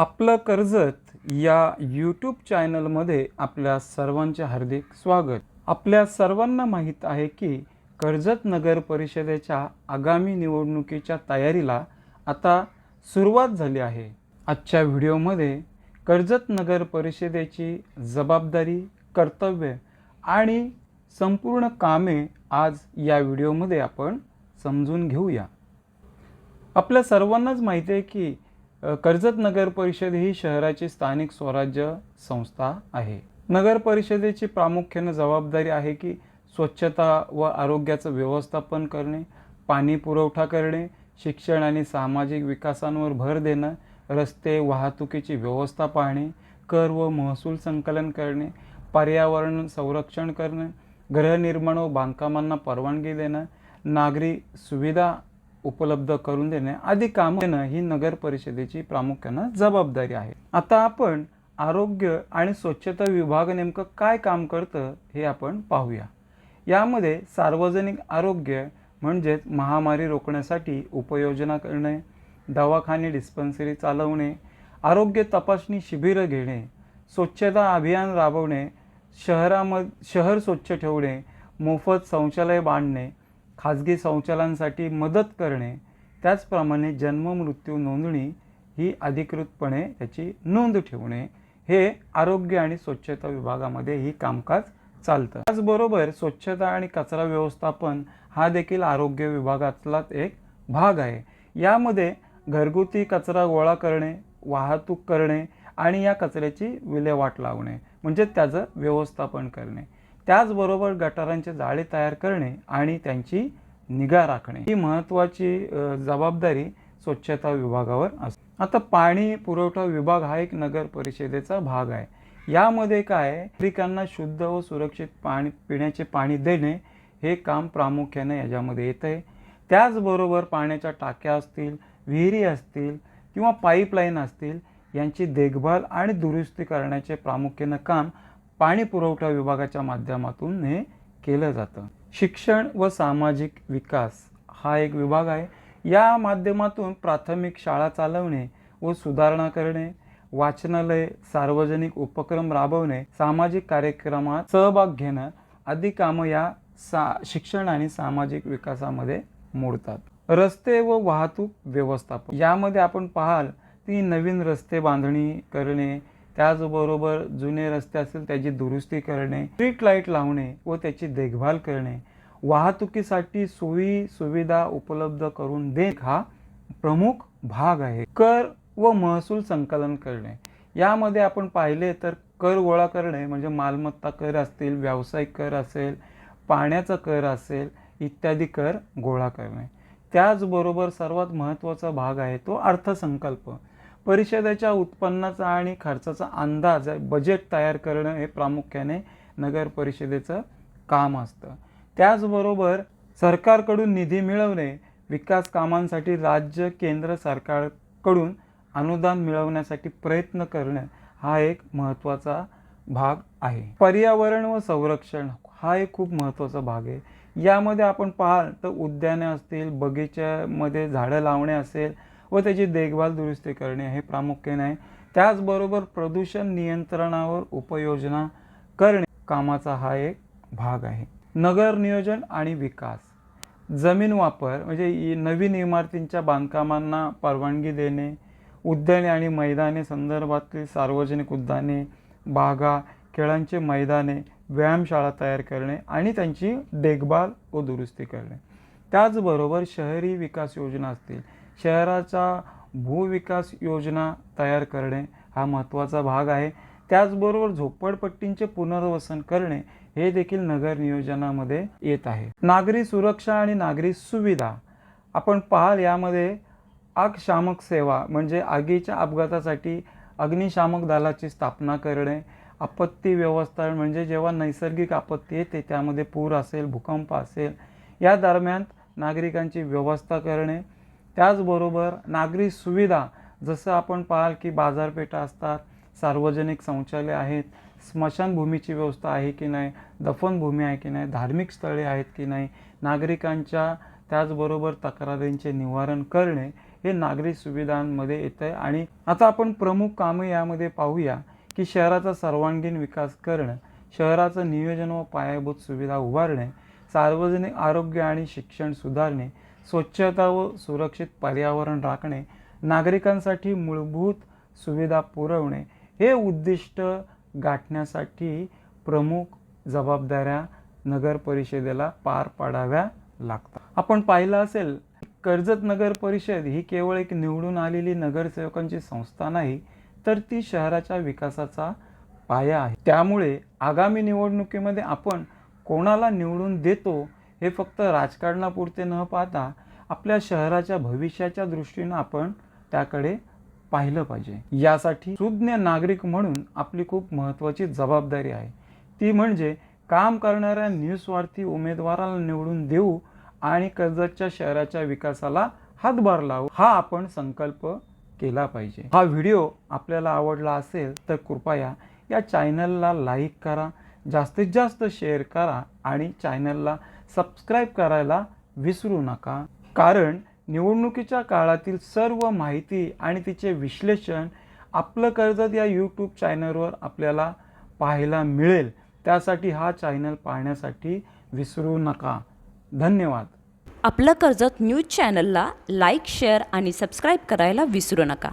आपलं कर्जत या यूट्यूब चॅनलमध्ये आपल्या सर्वांचे हार्दिक स्वागत. आपल्या सर्वांना माहीत आहे की कर्जत नगर परिषदेच्या आगामी निवडणुकीच्या तयारीला आता सुरुवात झाली आहे. आजच्या व्हिडिओमध्ये कर्जत नगर परिषदेची जबाबदारी कर्तव्य आणि संपूर्ण कामे आज या व्हिडिओमध्ये आपण समजून घेऊया. आपल्या सर्वांनाच माहिती आहे की कर्जत नगर परिषद ही शहराची स्थानिक स्वराज्य संस्था आहे. नगर परिषदेची प्रामुख्याने जबाबदारी आहे की स्वच्छता व आरोग्याचं व्यवस्थापन करणे पाणी पुरवठा करणे शिक्षण आणि सामाजिक विकासांवर भर देणं रस्ते वाहतुकीची व्यवस्था पाहणे कर व महसूल संकलन करणे पर्यावरण संरक्षण करणे गृहनिर्माण व बांधकामांना परवानगी देणं नागरी सुविधा उपलब्ध करून देणे आदी कामं देणं ही नगर परिषदेची प्रामुख्यानं जबाबदारी आहे. आता आपण आरोग्य आणि स्वच्छता विभाग नेमकं काय काम करतं हे आपण पाहूया. यामध्ये सार्वजनिक आरोग्य म्हणजेच महामारी रोखण्यासाठी उपाययोजना करणे दवाखाने डिस्पन्सरी चालवणे आरोग्य तपासणी शिबिरं घेणे स्वच्छता अभियान राबवणे शहरामध्ये शहर स्वच्छ ठेवणे मोफत शौचालय बांधणे खाजगी संचालनासाठी मदत करणे त्याचप्रमाणे जन्म मृत्यू नोंदणी ही अधिकृतपणे त्याची नोंद ठेवणे हे आरोग्य आणि स्वच्छता विभागामध्ये ही कामकाज चालतं. त्याचबरोबर स्वच्छता आणि कचरा व्यवस्थापन हा देखील आरोग्य विभागातलाच एक भाग आहे. यामध्ये घरगुती कचरा गोळा करणे वाहतूक करणे आणि या कचऱ्याची विल्हेवाट लावणे म्हणजे त्याचं व्यवस्थापन करणे. त्याचबरोबर गटारांचे जाळे तयार करणे आणि त्यांची निगा राखणे. ही महत्त्वाची जबाबदारी स्वच्छता विभागावर असते आता पाणी पुरवठा विभाग हा एक नगर परिषदेचा भाग आहे. यामध्ये काय? नागरिकांना शुद्ध व सुरक्षित पाणी पिण्याचे पाणी देणे हे काम प्रामुख्याने याच्यामध्ये येत आहे त्याचबरोबर पाण्याच्या टाक्या असतील विहिरी असतील किंवा पाईपलाईन असतील यांची देखभाल आणि दुरुस्ती करण्याचे प्रामुख्यानं काम पाणी पुरवठा विभागाच्या माध्यमातून हे केलं जातं. शिक्षण व सामाजिक विकास हा एक विभाग आहे. या माध्यमातून प्राथमिक शाळा चालवणे व सुधारणा करणे वाचनालय सार्वजनिक उपक्रम राबवणे सामाजिक कार्यक्रमात सहभाग घेणं आदी कामं या सा शिक्षण आणि सामाजिक विकासामध्ये मोडतात. रस्ते व वाहतूक व्यवस्थापन. यामध्ये आपण पाहाल ती नवीन रस्ते बांधणी करणे त्याचबरोबर जुने रस्ते असतील त्याची दुरुस्ती करणे स्ट्रीट लाइट लावणे व त्याची देखभाल करणे वाहतुकीसाठी सोयी सुविधा उपलब्ध करून दे हा प्रमुख भाग आहे. कर व महसूल संकलन करणे. यामध्ये आपण पाहिले तर कर गोळा करणे म्हणजे मालमत्ता कर असतील व्यावसायिक कर असेल पाण्याचा कर असेल इत्यादी कर गोळा करणे. त्याचबरोबर सर्वात महत्त्वाचा भाग आहे तो अर्थसंकल्प. परिषदेच्या उत्पन्नाचा आणि खर्चाचा अंदाज बजेट तयार करणं हे प्रामुख्याने नगर परिषदेचं काम असतं. त्याचबरोबर सरकारकडून निधी मिळवणे विकास कामांसाठी राज्य केंद्र सरकारकडून अनुदान मिळवण्यासाठी प्रयत्न करणं हा एक महत्त्वाचा भाग आहे. पर्यावरण व संरक्षण हा एक खूप महत्त्वाचा भाग आहे. यामध्ये आपण पाहाल तर उद्याने असतील बगीच्यामध्ये झाडं लावणे असेल व त्याची देखभाल दुरुस्ती करणे हे प्रामुख्याने आहे. त्याचबरोबर प्रदूषण नियंत्रणावर उपाययोजना करणे कामाचा हा एक भाग आहे. नगर नियोजन आणि विकास. जमीन वापर म्हणजे नवीन इमारतींच्या बांधकामांना परवानगी देणे उद्याने आणि मैदाने संदर्भातील सार्वजनिक उद्याने बागा खेळांचे मैदाने व्यायामशाळा तयार करणे आणि त्यांची देखभाल व दुरुस्ती करणे. त्याचबरोबर शहरी विकास योजना असतील. शहराचा भूविकास योजना तयार करणे हा महत्त्वाचा भाग आहे. त्याचबरोबर झोपडपट्टींचे पुनर्वसन करणे हे देखील नगर नियोजनामध्ये येत आहे. नागरी सुरक्षा आणि नागरी सुविधा. आपण पाहाल यामध्ये आगशामक सेवा म्हणजे आगीच्या अपघातासाठी अग्निशामक दलाची स्थापना करणे आपत्ती व्यवस्था म्हणजे जेव्हा नैसर्गिक आपत्ती येते त्यामध्ये पूर असेल भूकंप असेल या दरम्यान नागरिकांची व्यवस्था करणे त्याचबरोबर नागरी सुविधा जसं आपण पाहाल की बाजारपेठा असतात सार्वजनिक शौचालय आहेत स्मशानभूमीची व्यवस्था आहे की नाही दफनभूमी आहे की नाही धार्मिक स्थळे आहेत की नाही नागरिकांच्या त्याचबरोबर तक्रारींचे निवारण करणे हे नागरी सुविधांमध्ये येतं आहे आणि आता आपण प्रमुख कामं यामध्ये पाहूया की शहराचा सर्वांगीण विकास करणं शहराचं नियोजन व पायाभूत सुविधा उभारणे सार्वजनिक आरोग्य आणि शिक्षण सुधारणे स्वच्छता व सुरक्षित पर्यावरण राखणे नागरिकांसाठी मूलभूत सुविधा पुरवणे हे उद्दिष्ट गाठण्यासाठी प्रमुख जबाबदाऱ्या नगर परिषदेला पार पाडाव्या लागतात. आपण पाहिलं असेल कर्जत नगर परिषद ही केवळ एक निवडून आलेली नगरसेवकांची संस्था नाही तर ती शहराच्या विकासाचा पाया आहे. त्यामुळे आगामी निवडणुकीमध्ये आपण कोणाला निवडून देतो हे फक्त राजकारणापुरते न पाहता आपल्या शहराच्या भविष्याच्या दृष्टीनं आपण त्याकडे पाहिलं पाहिजे. यासाठी सुज्ञ नागरिक म्हणून आपली खूप महत्त्वाची जबाबदारी आहे. ती म्हणजे काम करणाऱ्या निस्वार्थी उमेदवाराला निवडून देऊ आणि कर्जतच्या शहराच्या विकासाला हातभार लावू हा आपण संकल्प केला पाहिजे. हा व्हिडिओ आपल्याला आवडला असेल तर कृपया या चॅनलला लाईक करा जास्तीत जास्त शेअर करा आणि चॅनलला सबस्क्राईब करायला विसरू नका. कारण निवडणुकीच्या काळातील सर्व माहिती आणि तिचे विश्लेषण आपलं कर्जत या यूट्यूब चॅनलवर आपल्याला पाहायला मिळेल. त्यासाठी हा चॅनल पाहण्यासाठी विसरू नका. धन्यवाद. आपलं कर्जत न्यूज चॅनलला लाईक शेअर आणि सबस्क्राईब करायला विसरू नका.